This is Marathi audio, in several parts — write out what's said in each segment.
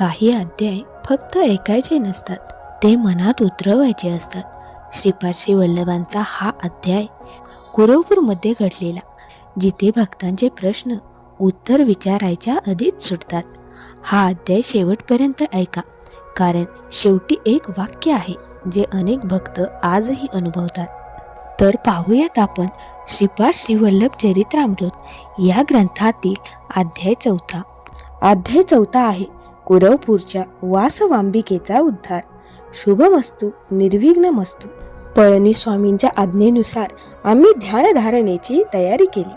काही अध्याय फक्त ऐकायचे नसतात ते मनात उतरवायचे असतात. श्रीपाद श्री वल्लभांचा हा अध्याय कुरवपूरमध्ये घडलेला जिथे भक्तांचे प्रश्न उत्तर विचारायच्या आधीच सुटतात. हा अध्याय शेवटपर्यंत ऐका कारण शेवटी एक वाक्य आहे जे अनेक भक्त आजही अनुभवतात. तर पाहूयात आपण श्रीपाद श्रीवल्लभ चरित्रामृत या ग्रंथातील अध्याय चौथा. अध्याय चौथा आहे कुरवपूरच्या वासवांबिकेचा उद्धार. शुभमस्तू निर्विघ्नमस्तू. पळणीस्वामींच्या आज्ञेनुसार आम्ही ध्यानधारणेची तयारी केली.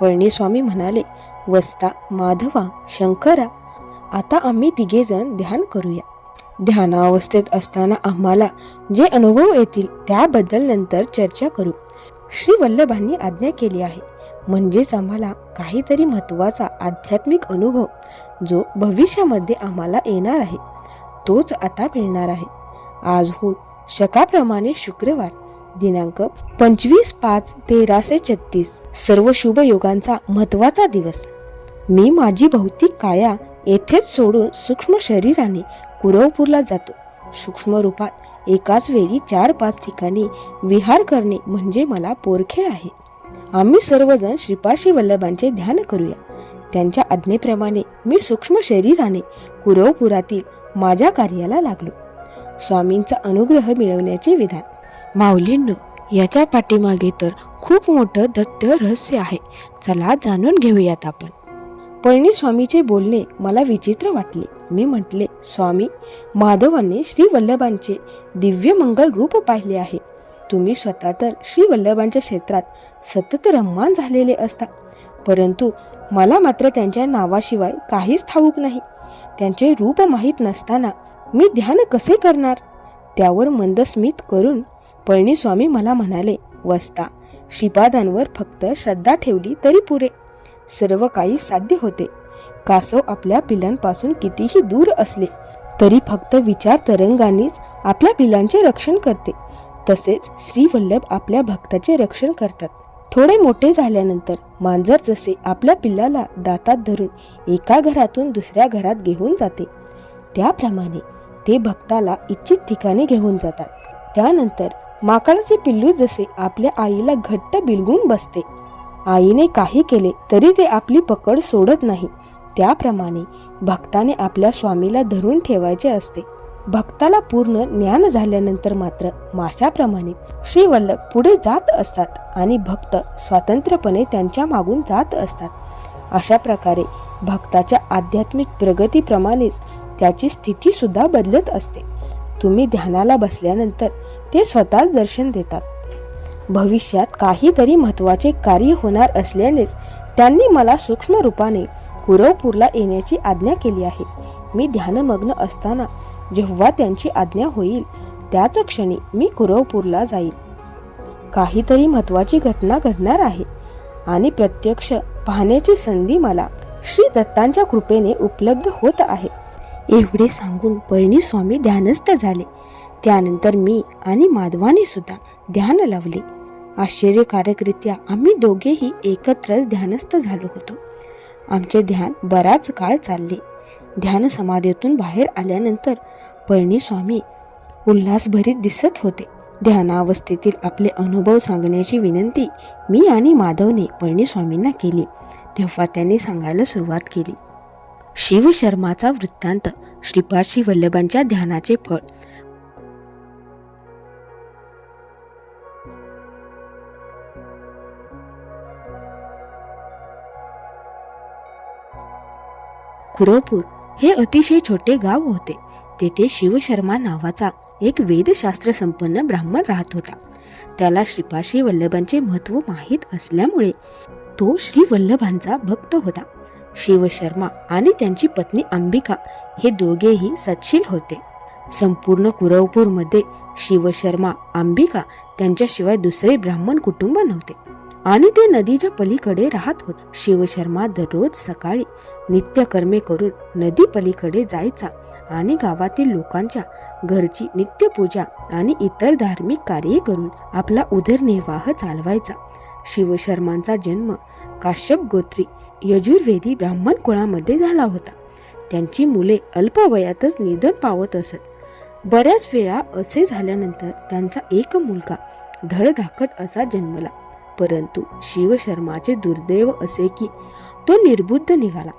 पळणीस्वामी म्हणाले वस्ता माधवा शंकरा आता आम्ही तिघेजण ध्यान करूया. ध्यानावस्थेत असताना आम्हाला जे अनुभव येतील त्याबद्दल नंतर चर्चा करू. श्री वल्लभांनी आज्ञा केली आहे म्हणजेच आम्हाला काहीतरी महत्त्वाचा आध्यात्मिक अनुभव जो भविष्यामध्ये आम्हाला येणार आहे तोच आता मिळणार आहे. आजहून शकाप्रमाणे शुक्रवार दिनांक पंचवीस पाच तेराशे छत्तीस. सर्व शुभ योगांचा महत्त्वाचा दिवस. मी माझी भौतिक काया येथेच सोडून सूक्ष्म शरीराने कुरवपूरला जातो. सूक्ष्म रूपात एकाच वेळी चार पाच ठिकाणी विहार करणे म्हणजे मला पोरखेळ आहे. आम्ही सर्वजण श्रीपाशी वल्लभांचे ध्यान करूया. त्यांच्या आज्ञेप्रमाणे मी सूक्ष्म शरीराने कुरवपुरातील माझ्या कार्याला लागलो. स्वामींचा अनुग्रह मिळवण्याचे विधान. माऊलींनो याच्या पाठीमागे तर खूप मोठं दत्त रहस्य आहे. चला जाणून घेऊयात आपण. पळणी स्वामीचे बोलणे मला विचित्र वाटले. मी म्हटले स्वामी माधवांनी श्री वल्लभांचे दिव्य मंगल रूप पाहिले आहे. तुम्ही स्वतः तर श्री वल्लभांच्या क्षेत्रात सतत रममान झालेले असता. परंतु मला मात्र त्यांच्या नावाशिवाय काहीच ठाऊक नाही. त्यांचे रूप माहीत नसताना मी ध्यान कसे करणार? त्यावर मंदस्मित करून पळणीस्वामी मला म्हणाले वस्ता श्रीपादांवर फक्त श्रद्धा ठेवली तरी पुरे. सर्व काही साध्य होते. कासव आपल्या पिलांपासून कितीही दूर असले तरी फक्त विचार तरंगांनीच आपल्या पिलांचे रक्षण करते. तसेच श्रीवल्लभ आपल्या भक्ताचे रक्षण करतात. थोडे मोठे झाल्यानंतर मांजर जसे आपल्या पिल्लाला दातात धरून एका घरातून दुसऱ्या घरात घेऊन जाते. त्याप्रमाणे ते भक्ताला इच्छित ठिकाणी घेऊन जातात. त्यानंतर माकडाचे पिल्लू जसे आपल्या आईला घट्ट बिलगून बसते. आईने काही केले तरी ते आपली पकड सोडत नाही. त्याप्रमाणे भक्ताने आपल्या स्वामीला धरून ठेवायचे असते. भक्ताला पूर्ण ज्ञान झाल्यानंतर मात्र माशाप्रमाणे श्रीवल्लभ पुढे जात असतात आणि भक्त स्वतंत्रपणे त्यांच्या मागून जात असतात. अशा प्रकारे भक्ताच्या आध्यात्मिक प्रगतीप्रमाणेच त्याची स्थिती सुद्धा बदलत असते. तुम्ही ध्यानाला बसल्यानंतर ते स्वतःच दर्शन देतात. भविष्यात काहीतरी महत्त्वाचे कार्य होणार असल्यानेच त्यांनी मला सूक्ष्म रूपाने कुरवपूरला येण्याची आज्ञा केली आहे. मी ध्यानमग्न असताना जेव्हा त्यांची आज्ञा होईल त्याच क्षणी मी कुरवपूरला जाईल काहीतरी महत्त्वाची घटना घडणार आहे आणि प्रत्यक्ष पाहण्याची संधी मला श्री दत्तांच्या कृपेने उपलब्ध होत आहे. एवढे सांगून पळणीस्वामी ध्यानस्थ झाले. त्यानंतर मी आणि माधवाने सुद्धा ध्यान लावले. आश्चर्यकारकरित्या आम्ही दोघेही एकत्रच ध्यानस्थ झालो होतो. आमचे ध्यान बराच काळ चालले. ध्यान समाधीतून बाहेर आल्यानंतर पळणीस्वामी उल्हासभरीत दिसत होते. ध्यानावस्थेतील आपले अनुभव सांगण्याची विनंती मी आणि माधवने पळणीस्वामींना केली. तेव्हा त्यांनी सांगायला सुरुवात केली. शिवशर्माचा वृत्तांत श्रीपाशी वल्लभांच्या ध्यानाचे फळ. कुरवपूर हे अतिशय छोटे गाव होते. तेथे शिवशर्मा नावाचा एक वेदशास्त्र संपन्न ब्राह्मण राहत होता. त्याला श्रीपाशी वल्लभांचे महत्त्व माहीत असल्यामुळे तो श्री वल्लभांचा भक्त होता. शिवशर्मा आणि त्यांची पत्नी अंबिका हे दोघेही सच्छील होते. संपूर्ण कुरवपूरमध्ये शिवशर्मा अंबिका त्यांच्याशिवाय दुसरे ब्राह्मण कुटुंब नव्हते. आणि ते नदीच्या पलीकडे राहत होत. शिवशर्मा दररोज सकाळी नित्यकर्मे करून नदी पलीकडे जायचा आणि गावातील लोकांच्या घरची नित्यपूजा आणि इतर धार्मिक कार्ये करून आपला उदरनिर्वाह चालवायचा. शिवशर्मांचा जन्म काश्यप गोत्री यजुर्वेदी ब्राह्मण कुळामध्ये झाला होता. त्यांची मुले अल्पवयातच निधन पावत असत. बऱ्याच वेळा असे झाल्यानंतर त्यांचा एक मुलगा धडधाकट असा जन्मला. परंतु शिवशर्माचे दुर्दैव असे की तो निर्बुद्ध निघाला.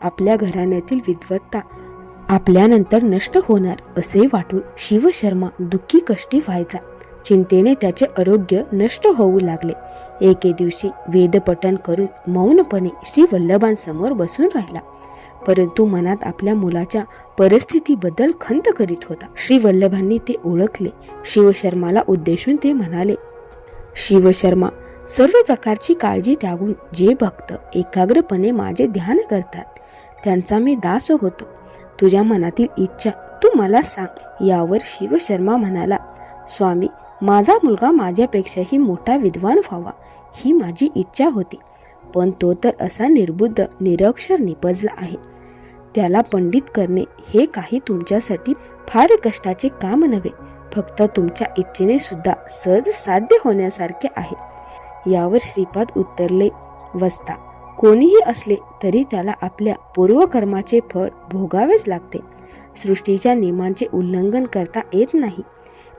आपल्या घराण्यातील विद्वत्ता आपल्यानंतर नष्ट होणार असे वाटून शिवशर्मा दुःखी कष्टी व्हायचा. चिंतेने त्याचे आरोग्य नष्ट होऊ लागले. एके दिवशी वेदपठन करून मौनपणे श्री वल्लभांसमोर बसून राहिला. परंतु मनात आपल्या मुलाच्या परिस्थितीबद्दल खंत करीत होता. श्री वल्लभांनी ते ओळखले. शिवशर्माला उद्देशून ते म्हणाले शिवशर्मा सर्व प्रकारची काळजी त्यागून जे भक्त एकाग्रपणे माझे ध्यान करतात त्यांचा मी दास होतो. तुझ्या मनातील इच्छा तू मला सांग यावर शिवशर्मा म्हणाला स्वामी माझा मुलगा माझ्यापेक्षाही मोठा विद्वान व्हावा ही माझी इच्छा होती. पण तो तर असा निर्बुद्ध निरक्षर निपजला आहे. त्याला पंडित करणे हे काही तुमच्यासाठी फार कष्टाचे काम नव्हे. फक्त तुमच्या इच्छेने सुद्धा सहज साध्य होण्यासारखे आहे. यावर श्रीपाद उत्तरले वसता कोणीही असले तरी त्याला आपल्या पूर्वकर्माचे फळ भोगावेच लागते. सृष्टीच्या नियमांचे उल्लंघन करता येत नाही.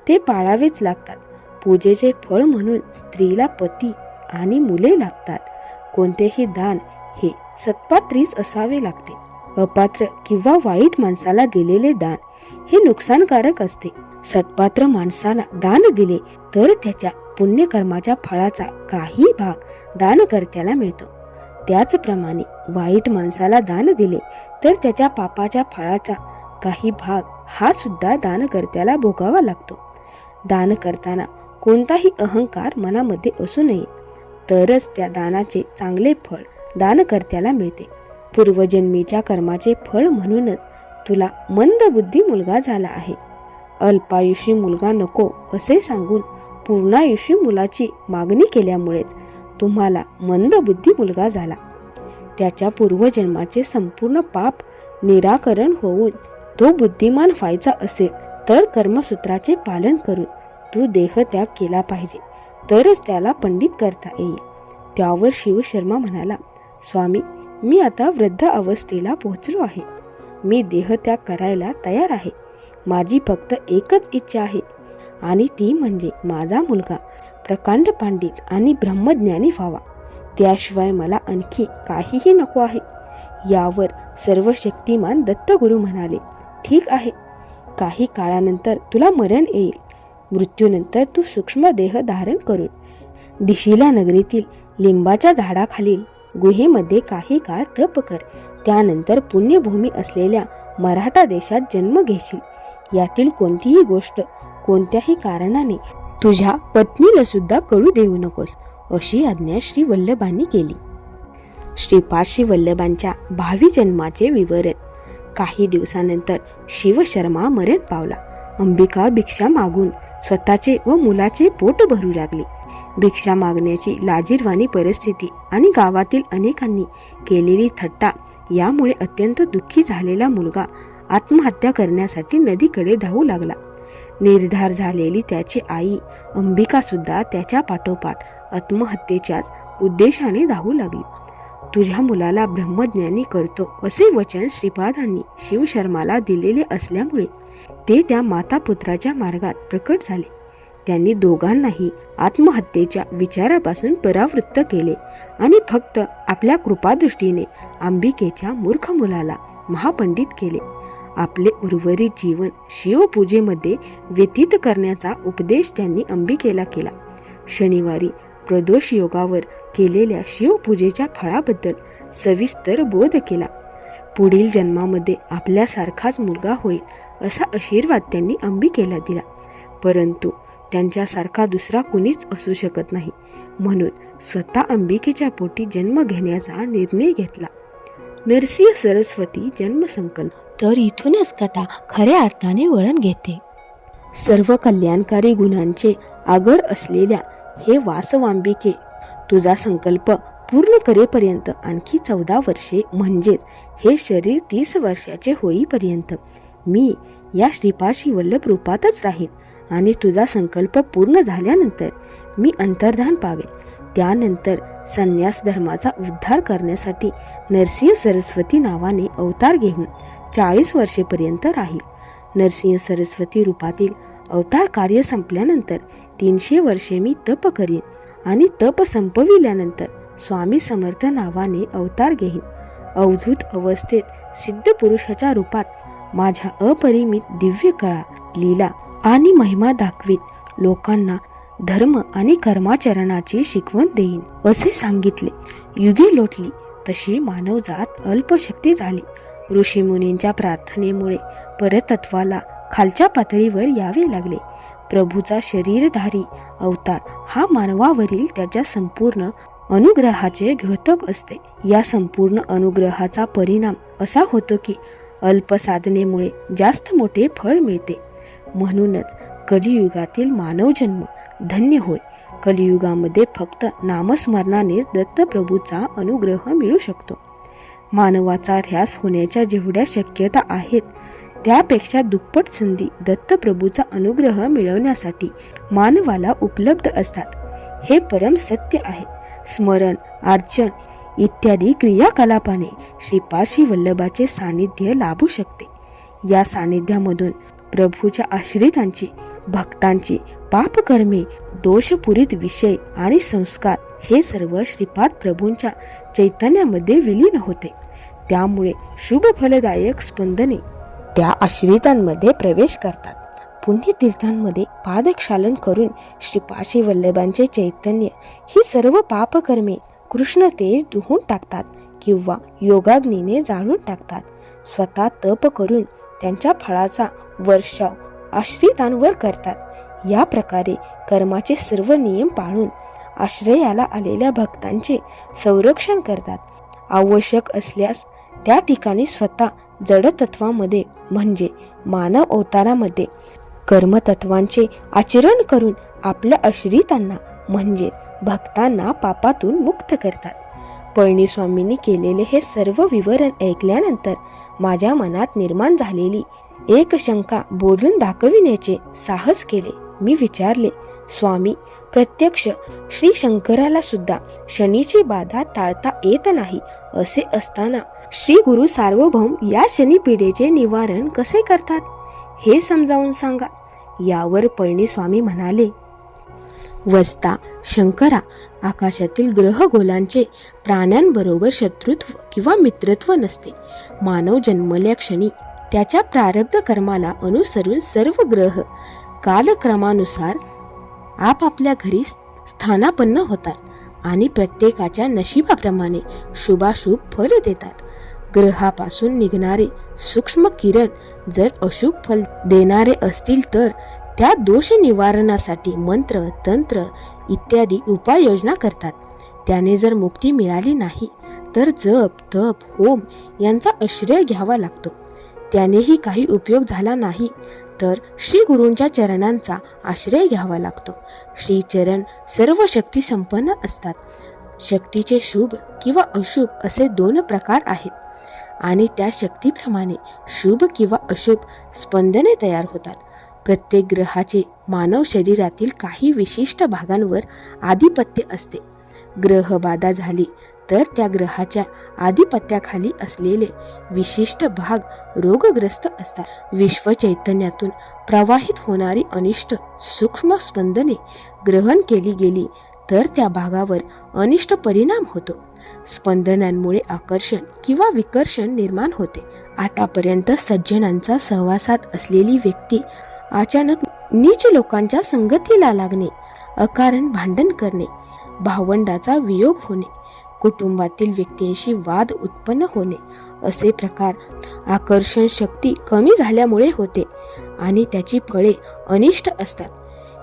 ते पाळावेच लागतात. पूजेचे फळ म्हणून स्त्रीला पती आणि मुले लागतात. कोणतेही दान हे सत्पात्रीच असावे लागते. अपात्र किंवा वाईट माणसाला दिलेले दान हे नुकसानकारक असते. सत्पात्र माणसाला दान दिले तर त्याच्या पुण्यकर्माच्या फळाचा काही भाग दानकर्त्याला मिळतो. त्याचप्रमाणे वाईट माणसाला दान दिले तर त्याच्या पापाच्या फळाचा काही भाग हा सुद्धा दानकर्त्याला भोगावा लागतो. दान करताना कोणताही अहंकार मनामध्ये असू नये तरच त्या दानाचे चांगले फळ दानकर्त्याला मिळते. पूर्वजन्मीच्या कर्माचे फळ म्हणूनच तुला मंदबुद्धी मुलगा झाला आहे. अल्पायुषी मुलगा नको असे सांगून पूर्णायुषी मुलाची मागणी केल्यामुळेच तुम्हाला मंदबुद्धी मुलगा झाला. त्याच्या पूर्वजन्माचे संपूर्ण पाप निराकरण होऊन तो बुद्धिमान व्हायचा असेल तर कर्मसूत्राचे पालन करून तू देहत्याग केला पाहिजे तरच त्याला पंडित करता येईल. त्यावर शिवशर्मा म्हणाला स्वामी मी आता वृद्ध अवस्थेला पोहोचलो आहे. मी देहत्याग करायला तयार आहे. माझी फक्त एकच इच्छा आहे आणि ती म्हणजे माझा मुलगा. प्रकांड पांडित आणि ब्रह्मज्ञानी व्हावा. त्याशिवाय मला आणखी काहीही नको आहे. यावर सर्व शक्तिमान दत्तगुरु म्हणाले ठीक आहे. काही काळानंतर तुला मरण येईल. मृत्यूनंतर तू सूक्ष्म देह धारण करून दिशिला नगरीतील लिंबाच्या झाडाखालील गुहेमध्ये काही काळ तप कर. त्यानंतर पुण्यभूमी असलेल्या मराठा देशात जन्म घेशील. यातील कोणतीही गोष्ट कोणत्याही कारणाने तुझ्या पत्नीला सुद्धा कळू देऊ नकोस अशी आज्ञा श्री वल्लभांनी केली. श्रीपाद श्री वल्लभांच्या भावी जन्माचे विवरण. काही दिवसानंतर शिवशर्मा मरण पावला. अंबिका भिक्षा मागून स्वतःचे व मुलाचे पोट भरू लागली. भिक्षा मागण्याची लाजीरवाणी परिस्थिती आणि गावातील अनेकांनी केलेली थट्टा यामुळे अत्यंत दुःखी झालेला मुलगा आत्महत्या करण्यासाठी नदीकडे धावू लागला. निर्धार झालेली त्याची आई अंबिका सुद्धा त्याच्या पाठोपाठ आत्महत्येच्याच उद्देशाने धावू लागली. तुझ्या मुलाला ब्रह्मज्ञानी करतो असे वचन श्रीपादांनी शिवशर्माला दिलेले असल्यामुळे ते त्या माता पुत्राच्या मार्गात प्रकट झाले. त्यांनी दोघांनाही आत्महत्येच्या विचारापासून परावृत्त केले आणि फक्त आपल्या कृपादृष्टीने अंबिकेच्या मूर्ख मुलाला महापंडित केले. आपले उर्वरित जीवन शिवपूजेमध्ये व्यतीत करण्याचा उपदेश त्यांनी अंबिकेला केला. शनिवारी प्रदोष योगावर केलेल्या शिवपूजेच्या फळाबद्दल सविस्तर बोध केला. पुढील जन्मामध्ये आपल्यासारखाच मुलगा होईल असा आशीर्वाद त्यांनी अंबिकेला दिला. परंतु त्यांच्यासारखा दुसरा कुणीच असू शकत नाही. म्हणून स्वतः अंबिकेच्या पोटी जन्म घेण्याचा निर्णय घेतला. नरसिंह सरस्वती जन्मसंकल्प. तर इथूनच कथा खऱ्या अर्थाने वळण घेते. सर्व कल्याणकारी गुणांचे आगर असलेल्या हे वासवांबिके तुझा संकल्प पूर्ण करेपर्यंत आणखी चौदा वर्षे म्हणजेच हे शरीर तीस वर्षाचे होईपर्यंत मी या श्रीपाशी वल्लभ रूपातच राहील आणि तुझा संकल्प पूर्ण झाल्यानंतर मी अंतर्धान पावेल त्यानंतर संन्यास धर्माचा उद्धार करण्यासाठी नरसिंह सरस्वती नावाने अवतार घेऊन चाळीस वर्षेपर्यंत राहील. नरसिंह सरस्वती रूपातील अवतार कार्य संपल्यानंतर तीनशे वर्षे मी तप करीन आणि तप संपविल्यानंतर स्वामी समर्थ नावाने अवतार घेईन. अवधूत अवस्थेत सिद्ध पुरुषाच्या रूपात माझ्या अपरिमित दिव्य कळा लीला आणि महिमा दाखवीत लोकांना धर्म आणि कर्माचरणाची शिकवण देईन असे सांगितले. युगे लोटली. तशी मानवजात अल्पशक्ती झाली. ऋषीमुनींच्या प्रार्थनेमुळे परतत्वाला खालच्या पातळीवर यावे लागले. प्रभूचा शरीरधारी अवतार हा मानवावरील त्याच्या संपूर्ण अनुग्रहाचे घोतक असते. या संपूर्ण अनुग्रहाचा परिणाम असा होतो की अल्प साधनेमुळे जास्त मोठे फळ मिळते. म्हणूनच कलियुगातील मानवजन्म धन्य होय. कलियुगामध्ये फक्त नामस्मरणानेच दत्तप्रभूचा अनुग्रह मिळू शकतो. मानवाचा ऱ्हास होण्याच्या जेवढ्या शक्यता आहेत त्यापेक्षा दुप्पट संधी दत्तप्रभूचा अनुग्रह मिळवण्यासाठी मानवाला उपलब्ध असतात. हे परम सत्य आहे. स्मरण अर्चन इत्यादी क्रियाकलापाने श्रीपाशी वल्लभाचे सानिध्य लाभू शकते. या सानिध्यामधून प्रभूच्या आश्रितांची भक्तांची पापकर्मे दोषपुरित विषय आणि संस्कार हे सर्व श्रीपाद प्रभूंच्या चैतन्यामध्ये विलीन होते. त्यामुळे शुभ फलदायक स्पंदने त्या आश्रितांमध्ये प्रवेश करतात. पुण्यतीर्थांमध्ये पादक्षालन करून श्रीपाशी वल्लभांचे चैतन्य ही सर्व पापकर्मे कृष्ण तेज धुवून टाकतात किंवा योगाग्नीने जाळून टाकतात. स्वतः तप करून त्यांच्या फळाचा वर्षाव आश्रितांवर करतात. या प्रकारे कर्माचे सर्व नियम पाळून आश्रयाला आलेल्या भक्तांचे संरक्षण करतात. आवश्यक असल्यास त्या ठिकाणी स्वतः जडतत्वामध्ये म्हणजे मानव अवतारामध्ये कर्मतत्वांचे आचरण करून आपल्या आश्रितांना म्हणजेच भक्तांना पापातून मुक्त करतात. पळणीस्वामींनी केलेले हे सर्व विवरण ऐकल्यानंतर माझ्या मनात निर्माण झालेली एक शंका बोलून दाखविण्याचे साहस केले. मी विचारले स्वामी प्रत्यक्ष श्री शंकराला सुद्धा शनीची बाधा टाळता येत नाही असे असताना श्री गुरु सार्वभौम या शनीपीडेचे निवारण कसे करतात? हे समजावून सांगा. यावर पळणी स्वामी म्हणाले वस्ता शंकरा आकाशातील ग्रहगोलांचे प्राण्यांबरोबर शत्रुत्व किंवा मित्रत्व नसते. मानव जन्मल्या क्षणी त्याच्या प्रारब्ध कर्माला अनुसरून सर्व ग्रह कालक्रमानुसार आपापल्या घरी स्थानापन्न होतात आणि प्रत्येकाच्या नशिबाप्रमाणे शुभाशुभ फल देतात. ग्रहापासून निघणारे सूक्ष्म किरण जर अशुभ फल देणारे असतील तर त्या दोष निवारणासाठी मंत्र तंत्र इत्यादी उपाययोजना करतात. त्याने जर मुक्ती मिळाली नाही तर जप तप होम यांचा आश्रय घ्यावा लागतो. त्यानेही काही उपयोग झाला नाही. तर श्री गुरूंच्या चरणांचा आश्रय घ्यावा लागतो. श्री चरण सर्व शक्ती संपन्न असतात. शक्तीचे शुभ किंवा अशुभ असे दोन प्रकार आहेत. आणि त्या शक्तीप्रमाणे शुभ किंवा अशुभ स्पंदने तयार होतात. प्रत्येक ग्रहाचे मानव शरीरातील काही विशिष्ट भागांवर आधिपत्य असते. ग्रह बाधा झाली तर त्या ग्रहाच्या आधिपत्याखाली असलेले विशिष्ट भाग रोगग्रस्त असतात. विश्व चैतन्यातून प्रवाहित होणारी अनिष्ट सूक्ष्म स्पंदने ग्रहण केली गेली तर त्या भागावर अनिष्ट परिणाम होतो. स्पंदनांमुळे आकर्षण किंवा विकर्षण निर्माण होते. आतापर्यंत सज्जनांचा सहवासात असलेली व्यक्ती अचानक नीच लोकांच्या संगतीला लागणे अकारण भांडण करणे भावंडाचा वियोग होणे कुटुंबातील व्यक्तींशी वाद उत्पन्न होणे असे प्रकार आकर्षण शक्ती कमी झाल्यामुळे होते आणि त्याची फळे अनिष्ट असतात.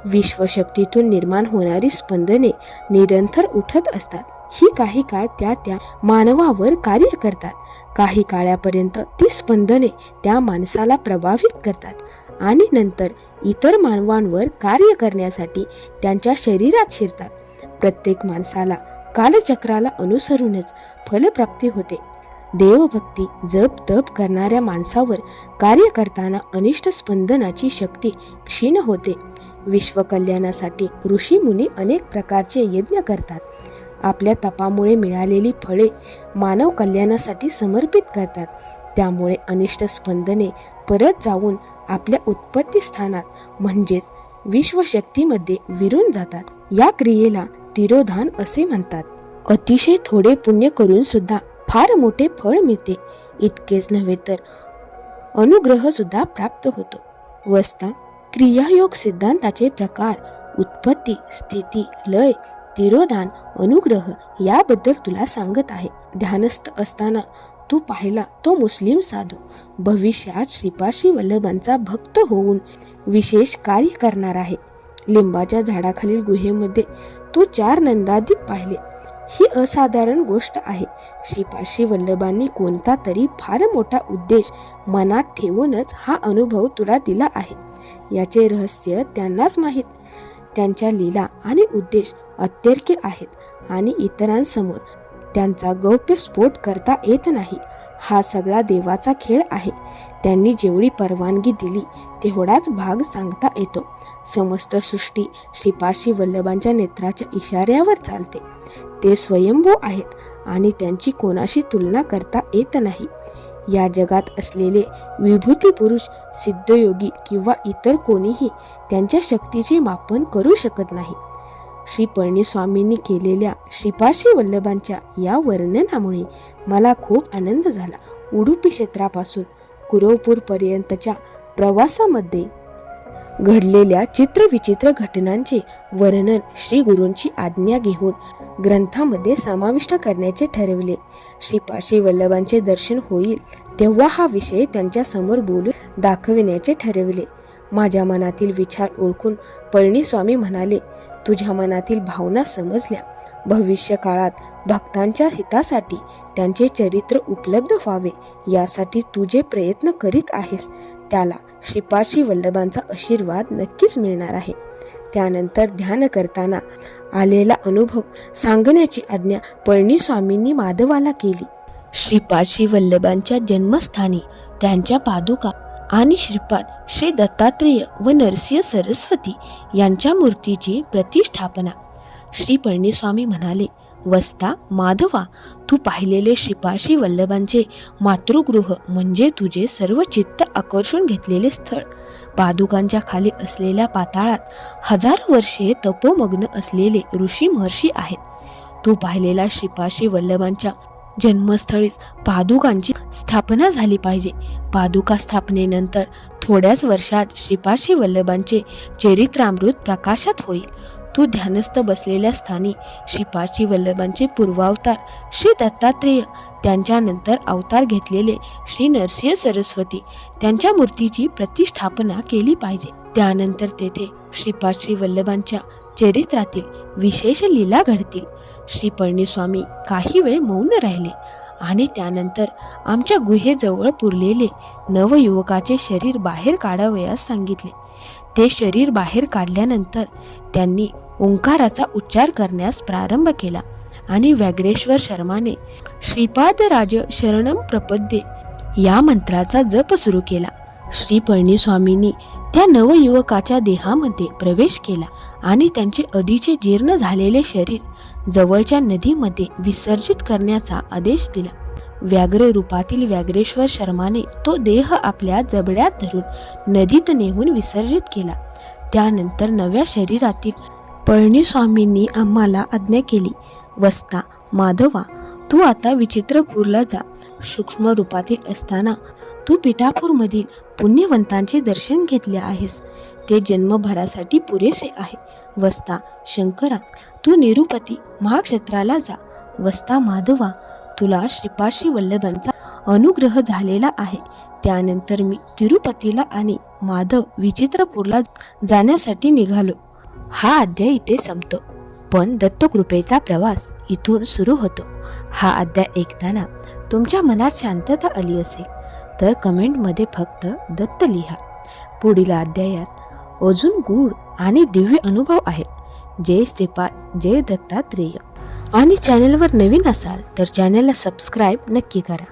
विश्वशक्तीतून निर्माण होणारी स्पंदने निरंतर उठत असतात. ही काही काळ त्या त्या मानवावर कार्य करतात. काही काळापर्यंत ती स्पंदने त्या माणसाला प्रभावित करतात आणि नंतर इतर मानवांवर कार्य करण्यासाठी त्यांच्या शरीरात शिरतात. प्रत्येक माणसाला कालचक्राला अनुसरूनच फलप्राप्ती होते. देवभक्ती जप तप करणाऱ्या माणसावर कार्य करताना अनिष्ट स्पंदनाची शक्ती क्षीण होते. विश्वकल्याणासाठी ऋषीमुनी अनेक प्रकारचे यज्ञ करतात. आपल्या तपामुळे मिळालेली फळे मानव कल्याणासाठी समर्पित करतात. त्यामुळे अनिष्ट स्पंदने परत जाऊन आपल्या उत्पत्ती स्थानात म्हणजेच विश्वशक्तीमध्ये विरून जातात. या क्रियेला तिरोधान असे म्हणतात. अतिशय थोडे पुण्य करून सुद्धा फार मोठे फळ मिळते. इतकेच नव्हे तर अनुग्रह सुद्धा प्राप्त होतो. वस्ता क्रियायोग सिद्धांताचे प्रकार उत्पत्ती स्थिती लय तिरोधान अनुग्रह याबद्दल तुला सांगत आहे. ध्यानस्थ असताना तू पाहिला तो मुस्लिम साधू. भविष्यात श्रीपाशी वल्लभांचा भक्त होऊन विशेष कार्य करणार आहे. लिंबाच्या झाडाखालील गुहेमध्ये तू चार नंदादीप पाहिले. ही असाधारण गोष्ट आहे. श्रीपाशी वल्लभांनी कोणता तरी फार मोठा उद्देश मनात ठेवूनच हा अनुभव तुला दिला आहे. याचे रहस्य त्यांनाच माहीत. त्यांच्या लीला आणि उद्देश अत्यर्क्य आहेत आणि इतरांसमोर त्यांचा गौप्य स्फोट करता येत नाही. हा सगळा देवाचा खेळ आहे. त्यांनी जेवढी परवानगी दिली तेवढाच भाग सांगता येतो. समस्त सृष्टी श्रीपाशी वल्लभांच्या नेत्राच्या इशाऱ्यावर चालते. ते स्वयंभू आहेत आणि त्यांची कोणाशी तुलना करता येत नाही. या जगात असलेले विभूती पुरुष सिद्धयोगी किंवा इतर कोणीही त्यांच्या शक्तीचे मापन करू शकत नाही. श्री पळणीस्वामींनी केलेल्या श्रीपाशी वल्लभांच्या या वर्णनामुळे मला खूप आनंद झाला. उडुपी क्षेत्रापासून कुरवपूरपर्यंतच्या प्रवासामध्ये घडलेल्या चित्रविचित्र घटनांचे वर्णन श्री गुरूंची आज्ञा घेऊन ग्रंथामध्ये समाविष्ट करण्याचे ठरविले. श्रीपाशी वल्लभांचे दर्शन होईल तेव्हा हा विषय त्यांच्यासमोर बोलून दाखविण्याचे ठरविले. माझ्या मनातील विचार ओळखून पळणीस्वामी म्हणाले तुझ्या मनातील भावना समजल्या. भविष्य काळात भक्तांच्या हितासाठी त्यांचे चरित्र उपलब्ध व्हावे यासाठी तू जे प्रयत्न करीत आहेस. त्याला श्रीपाशी वल्लभांचा आशीर्वाद नक्कीच मिळणार आहे. त्यानंतर ध्यान करताना आलेला अनुभव सांगण्याची आज्ञा पळणीस्वामींनी माधवाला केली. श्रीपाशी वल्लभांच्या जन्मस्थानी त्यांच्या पादुका आणि श्रीपाद श्री दत्तात्रेय व नरसिंह सरस्वती यांच्या मूर्तीची प्रतिष्ठापना. श्री पळणीस्वामी म्हणाले वस्ता माधवा तू पाहिलेले श्रीपाशी वल्लभांचे मातृगृह म्हणजे तुझे सर्व चित्त आकर्षून घेतलेले स्थळ. पादुकांच्या खाली असलेल्या पाताळात हजारो वर्षे तपोमग्न असलेले ऋषी महर्षी आहेत. तू पाहिलेला श्रीपाशी वल्लभांच्या जन्मस्थळीच पादुकांची स्थापना झाली पाहिजे. पादुका स्थापनेनंतर थोड्याच वर्षात श्रीपाशी वल्लभांचे चरित्रामृत प्रकाशात होईल. तू ध्यानस्थ बसलेल्या स्थानी श्रीपाशी वल्लभांचे पूर्वावतार श्री दत्तात्रेय त्यांच्यानंतर अवतार घेतलेले श्री नरसिंह सरस्वती त्यांच्या मूर्तीची प्रतिष्ठापना केली पाहिजे. त्यानंतर तेथे श्रीपाद श्री वल्लभांच्या चरित्रातील विशेष लीला घडतील. श्री पळणीस्वामी काही वेळ मौन राहिले आणि त्यानंतर आमच्या गुहेजवळ पुरलेले नवयुवकाचे शरीर बाहेर काढावयास सांगितले. ते शरीर बाहेर काढल्यानंतर त्यांनी ओंकाराचा उच्चार करण्यास प्रारंभ केला आणि व्याघ्रेश्वर शर्माने श्रीपादराज शरणम प्रपद्ये या मंत्राचा जप सुरू केला. श्री पळणीस्वामींनी त्या नवयुवकाच्या देहामध्ये प्रवेश केला आणि त्यांचे आधीचे जीर्ण झालेले शरीर जवळच्या नदीमध्ये विसर्जित करण्याचा आदेश दिला. व्याघ्र रूपातील व्याघ्रेश्वर शर्माने तो देह आपल्या जबड्यात धरून नदीत नेऊन विसर्जित केला. त्यानंतर नव्या शरीरातील पळणीस्वामींनी आम्हाला आज्ञा केली वस्ता माधवा तू आता विचित्रपूरला जा. सूक्ष्म रूपातील असताना तू पिठापूरमधील पुण्यवंतांचे दर्शन घेतले आहेस. ते जन्मभरासाठी पुरेसे आहे. वस्ता शंकरा तू निरुपती महाक्षेत्राला जा. वस्ता माधवा तुला श्रीपाशी वल्लभांचा अनुग्रह झालेला आहे. त्यानंतर मी तिरुपतीला आणि माधव विचित्रपूरला जाण्यासाठी निघालो. हा अध्याय इथे संपतो. पण दत्तकृपेचा प्रवास इथून सुरू होतो. हा अध्याय ऐकताना तुमच्या मनात शांतता आली असेल. तर कमेंटमध्ये फक्त दत्त लिहा. पुढील अध्यायात अजून गूढ आणि दिव्य अनुभव आहेत. जय श्रीपाद जय दत्तात्रेय. आणि चॅनलवर नवीन असाल तर चॅनलला सबस्क्राईब नक्की करा.